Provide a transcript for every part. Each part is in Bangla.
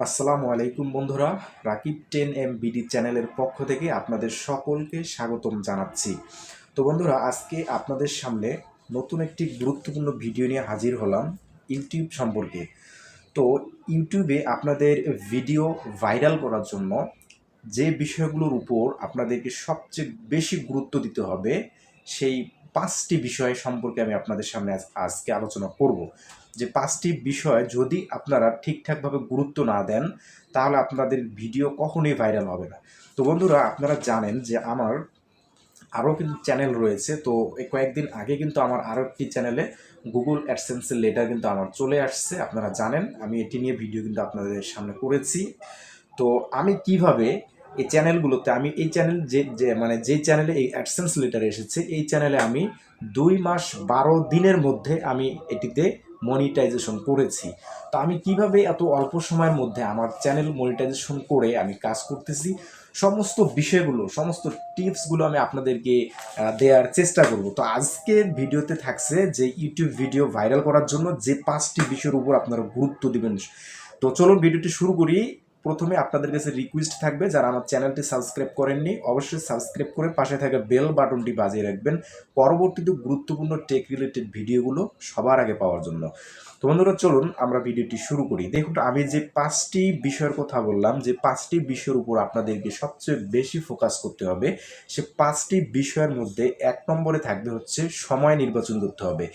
আসসালামু আলাইকুম বন্ধুরা, রাকিব টেন এম বিডি চ্যানেলের পক্ষ থেকে আপনাদের সকলকে স্বাগতম জানাচ্ছি। তো বন্ধুরা, আজকে আপনাদের সামনে নতুন একটি গুরুত্বপূর্ণ ভিডিও নিয়ে হাজির হলাম ইউটিউব সম্পর্কে। তো ইউটিউবে আপনাদের ভিডিও ভাইরাল করার জন্য যে বিষয়গুলোর উপর আপনাদেরকে সবচেয়ে বেশি গুরুত্ব দিতে হবে, সেই পাঁচটি বিষয় সম্পর্কে আমি আপনাদের সামনে আজ- আজকে আলোচনা করব। যে পাঁচটি বিষয় যদি আপনারা ঠিকঠাকভাবে গুরুত্ব না দেন, তাহলে আপনাদের ভিডিও কখনোই ভাইরাল হবে না। তো বন্ধুরা, আপনারা জানেন যে আমার আরও কিন্তু চ্যানেল রয়েছে। তো কয়েকদিন আগে কিন্তু আমার আরও একটি চ্যানেলে গুগল অ্যাডসেন্সের লেটার কিন্তু আমার চলে আসছে। আপনারা জানেন, আমি এটি নিয়ে ভিডিও কিন্তু আপনাদের সামনে করেছি। তো আমি কীভাবে এই চ্যানেলগুলোতে আমি এই চ্যানেল যে যে মানে যে চ্যানেলে এই অ্যাডসেন্স লেটার এসেছে, এই চ্যানেলে আমি দুই মাস বারো দিনের মধ্যে আমি এটিতে মনিটাইজেশন করেছি। তো আমি কীভাবে এত অল্প সময়ের মধ্যে আমার চ্যানেল মনিটাইজেশন করে আমি কাজ করতেছি, সমস্ত বিষয়গুলো, সমস্ত টিপসগুলো আমি আপনাদেরকে দেওয়ার চেষ্টা করব। তো আজকের ভিডিওতে থাকছে যে ইউটিউব ভিডিও ভাইরাল করার জন্য যে পাঁচটি বিষয়ের উপর আপনারা গুরুত্ব দিবেন। তো চলুন ভিডিওটি শুরু করি। প্রথমে আপনাদের কাছে রিকোয়েস্ট থাকবে, যারা আমার চ্যানেলটি সাবস্ক্রাইব করেননি, অবশ্যই সাবস্ক্রাইব করে পাশে থাকা বেল বাটনটি বাজিয়ে রাখবেন। পরবর্তীতে গুরুত্বপূর্ণ টেক রিলেটেড ভিডিওগুলো সবার আগে পাওয়ার জন্য। তো বন্ধুরা, চলুন আমরা ভিডিওটি শুরু করি। দেখুন, আমি যে পাঁচটি বিষয়ের কথা বললাম, যে পাঁচটি বিষয়ের উপর আপনাদেরকে সবচেয়ে বেশি ফোকাস করতে হবে, সে পাঁচটি বিষয়ের মধ্যে এক নম্বরে থাকবে হচ্ছে সময় নির্বাচন করতে হবে।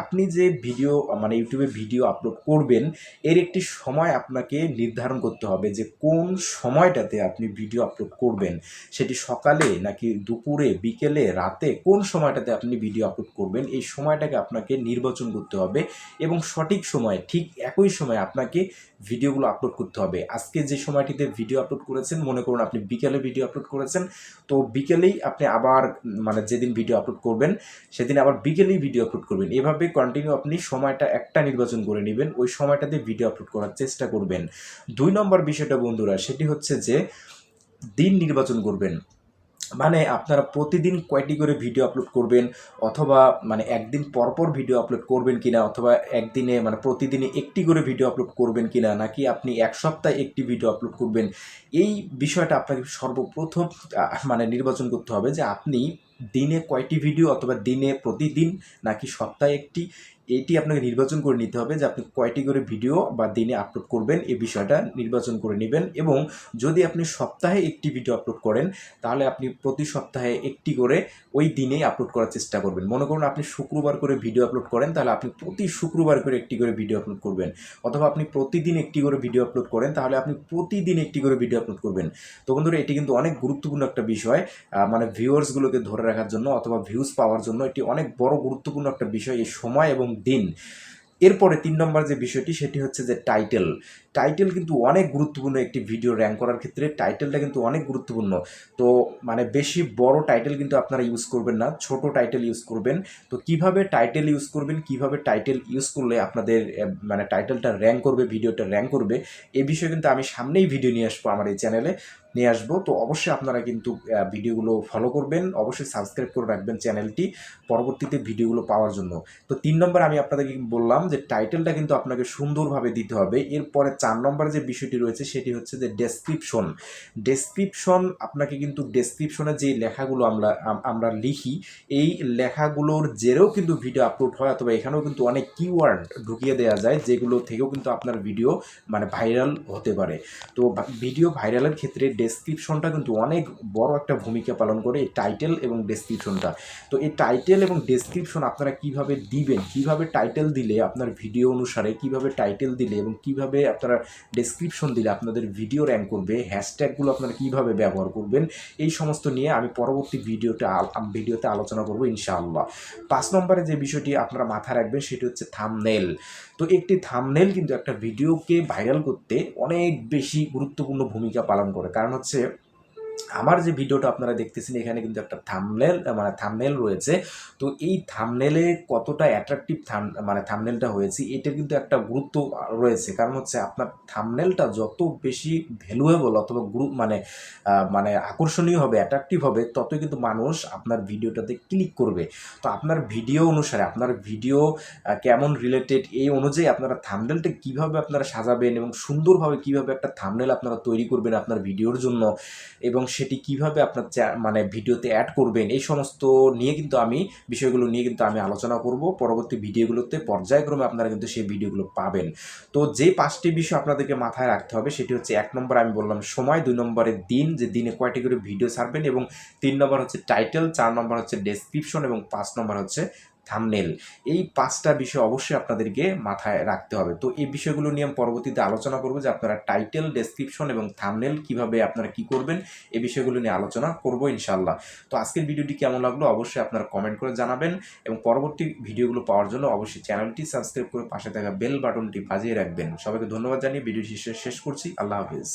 আপনি যে ভিডিও মানে ইউটিউবে ভিডিও আপলোড করবেন, এর একটি সময় আপনাকে নির্ধারণ করতে হবে যে কোন সময়টাতে আপনি ভিডিও আপলোড করবেন, সেটি সকালে নাকি দুপুরে, বিকেলে, রাতে কোন সময়টাতে আপনি ভিডিও আপলোড করবেন, এই সময়টাকে আপনাকে নির্বাচন করতে হবে এবং সঠিক সময়, ঠিক একই সময় আপনাকে ভিডিওগুলো আপলোড করতে হবে। আজকে যে সময়টিতে ভিডিও আপলোড করেছেন, মনে করুন আপনি বিকেলে ভিডিও আপলোড করেছেন, তো বিকেলেই আপনি আবার মানে যেদিন ভিডিও আপলোড করবেন, সেদিন আবার বিকেলেই ভিডিও আপলোড করবেন। এভাবে কন্টিনিউ আপনি সময়টা একটা নির্বাচন করে নেবেন, ওই সময়টাতে ভিডিও আপলোড করার চেষ্টা করবেন। দুই নম্বর বিষয়টা বন্ধুরা, সেটি হচ্ছে যে দিন নির্বাচন করবেন। মানে আপনারা প্রতিদিন কয়টি করে ভিডিও আপলোড করবেন অথবা মানে একদিন পরপর ভিডিও আপলোড করবেন কিনা অথবা একদিনে মানে প্রতিদিনে একটি করে ভিডিও আপলোড করবেন কিনা নাকি আপনি এক সপ্তাহে একটি ভিডিও আপলোড করবেন, এই বিষয়টা আপনাকে সর্বপ্রথম মানে নির্বাচন করতে হবে যে আপনি দিনে কয়টি ভিডিও অথবা দিনে প্রতিদিন নাকি সপ্তাহে একটি এটি আপনাকে নির্বাচন করে নিতে হবে যে আপনি কয়টি করে ভিডিও বা দিনে আপলোড করবেন এই বিষয়টা নির্বাচন করে নেবেন এবং যদি আপনি সপ্তাহে একটি ভিডিও আপলোড করেন, তাহলে আপনি প্রতি সপ্তাহে একটি করে ওই দিনেই আপলোড করার চেষ্টা করবেন। মনে করুন আপনি শুক্রবার করে ভিডিও আপলোড করেন, তাহলে আপনি প্রতি শুক্রবার করে একটি করে ভিডিও আপলোড করবেন। অথবা আপনি প্রতিদিন একটি করে ভিডিও আপলোড করেন, তাহলে আপনি প্রতিদিন একটি করে ভিডিও আপলোড করবেন। তো বন্ধুরা, এটি কিন্তু অনেক গুরুত্বপূর্ণ একটা বিষয় মানে ভিউয়ার্সগুলোকে ধরে রাখার জন্য অথবা ভিউজ পাওয়ার জন্য এটি অনেক বড় গুরুত্বপূর্ণ একটা বিষয় এই সময় এবং দিন। এরপরে তিন নম্বর যে বিষয়টি সেটি হচ্ছে যে টাইটেল টাইটেল কিন্তু অনেক গুরুত্বপূর্ণ একটি ভিডিও র্যাঙ্ক করার ক্ষেত্রে। টাইটেলটা কিন্তু অনেক গুরুত্বপূর্ণ। তো মানে বেশি বড় টাইটেল কিন্তু আপনারা ইউজ করবেন না, ছোট টাইটেল ইউজ করবেন। তো কীভাবে টাইটেল ইউজ করবেন, কীভাবে টাইটেল ইউজ করলে আপনাদের মানে টাইটেলটা র্যাঙ্ক করবে ভিডিওটা র্যাঙ্ক করবে, এ বিষয়ে কিন্তু আমি সামনেই ভিডিও নিয়ে আসব আমার এই চ্যানেলে নিয়ে আসব। তো অবশ্যই আপনারা কিন্তু ভিডিওগুলো ফলো করবেন। অবশ্যই সাবস্ক্রাইব করে রাখবেন চ্যানেলটি পরবর্তীতে ভিডিওগুলো পাওয়ার জন্য। তো তিন নম্বর আমি আপনাদেরকে বললাম যে টাইটেলটা কিন্তু আপনাকে সুন্দরভাবে দিতে হবে। এরপরে চার নম্বর যে বিষয়টি রয়েছে, সেটি হচ্ছে যে ডেসক্রিপশন ডেসক্রিপশন আপনাকে কিন্তু ডেসক্রিপশনে যে লেখাগুলো আমরা আমরা লিখি, এই লেখাগুলোর জেরেও কিন্তু ভিডিও আপলোড হয়, অথবা এখানেও কিন্তু অনেক কিওয়ার্ড ঢুকিয়ে দেওয়া যায়, যেগুলো থেকেও কিন্তু আপনার ভিডিও মানে ভাইরাল হতে পারে। তো ভিডিও ভাইরালের ক্ষেত্রে ডেসক্রিপশনটা কিন্তু অনেক বড় একটা ভূমিকা পালন করে, এই টাইটেল এবং ডেসক্রিপশনটা তো এই টাইটেল এবং ডেসক্রিপশন আপনারা কীভাবে দিবেন, কীভাবে টাইটেল দিলে আপনার ভিডিও অনুসারে, কীভাবে টাইটেল দিলে এবং কীভাবে আপনারা ডেসক্রিপশন দিলে আপনাদের ভিডিও র্যাঙ্ক করবে হ্যাশট্যাগুলো আপনারা কীভাবে ব্যবহার করবেন, এই সমস্ত নিয়ে আমি পরবর্তী ভিডিওতে ভিডিওতে আলোচনা করব ইনশাআল্লাহ। পাঁচ নম্বরে যে বিষয়টি আপনারা মাথায় রাখবেন, সেটি হচ্ছে থামনেল তো একটি থামনেল কিন্তু একটা ভিডিওকে ভাইরাল করতে অনেক বেশি গুরুত্বপূর্ণ ভূমিকা পালন করে। কারণ হচ্ছে আমার যে ভিডিওটা আপনারা দেখতেছেন, এখানে কিন্তু একটা থামনেল মানে থামনেল রয়েছে। তো এই থামনেলে কতটা অ্যাট্রাকটিভ থাম মানে থামনেলটা হয়েছে, এটার কিন্তু একটা গুরুত্ব রয়েছে। কারণ হচ্ছে আপনার থামনেলটা যত বেশি ভ্যালুয়েবল অথবা গ্রুপ মানে মানে আকর্ষণীয় হবে অ্যাট্রাকটিভ হবে, ততই কিন্তু মানুষ আপনার ভিডিওটাতে ক্লিক করবে। তো আপনার ভিডিও অনুসারে, আপনার ভিডিও কেমন রিলেটেড এই অনুযায়ী আপনারা থামনেলটা কীভাবে আপনারা সাজাবেন এবং সুন্দরভাবে কীভাবে একটা থামনেল আপনারা তৈরি করবেন আপনার ভিডিওর জন্য এবং সেটি কীভাবে আপনার মানে ভিডিওতে অ্যাড করবেন, এই সমস্ত নিয়ে কিন্তু আমি, বিষয়গুলো নিয়ে কিন্তু আমি আলোচনা করব। পরবর্তী ভিডিওগুলোতে পর্যায়ক্রমে আপনারা কিন্তু সেই ভিডিওগুলো পাবেন। তো যে পাঁচটি বিষয় আপনাদেরকে মাথায় রাখতে হবে, সেটি হচ্ছে এক নম্বর আমি বললাম সময়, দুই নম্বরের দিন, যে দিনে কয়টি করে ভিডিও ছাড়বেন এবং তিন নম্বর হচ্ছে টাইটেল চার নম্বর হচ্ছে ডেসক্রিপশন এবং পাঁচ নম্বর হচ্ছে থামনেল এই পাঁচটা বিষয় অবশ্যই আপনাদেরকে মাথায় রাখতে হবে। তো এই বিষয়গুলো নিয়ে আমি পরবর্তীতে আলোচনা করব যে আপনারা টাইটেল ডেসক্রিপশন এবং থামনেল কীভাবে আপনারা কি করবেন, এই বিষয়গুলো নিয়ে আলোচনা করব ইনশাল্লাহ তো আজকের ভিডিওটি কেমন লাগল অবশ্যই আপনারা কমেন্ট করে জানাবেন এবং পরবর্তী ভিডিওগুলো পাওয়ার জন্য অবশ্যই চ্যানেলটি সাবস্ক্রাইব করে পাশে থাকা বেল বাটনটি বাজিয়ে রাখবেন। সবাইকে ধন্যবাদ জানিয়ে ভিডিওটি শেষ- শেষ করছি। আল্লাহ হাফিজ।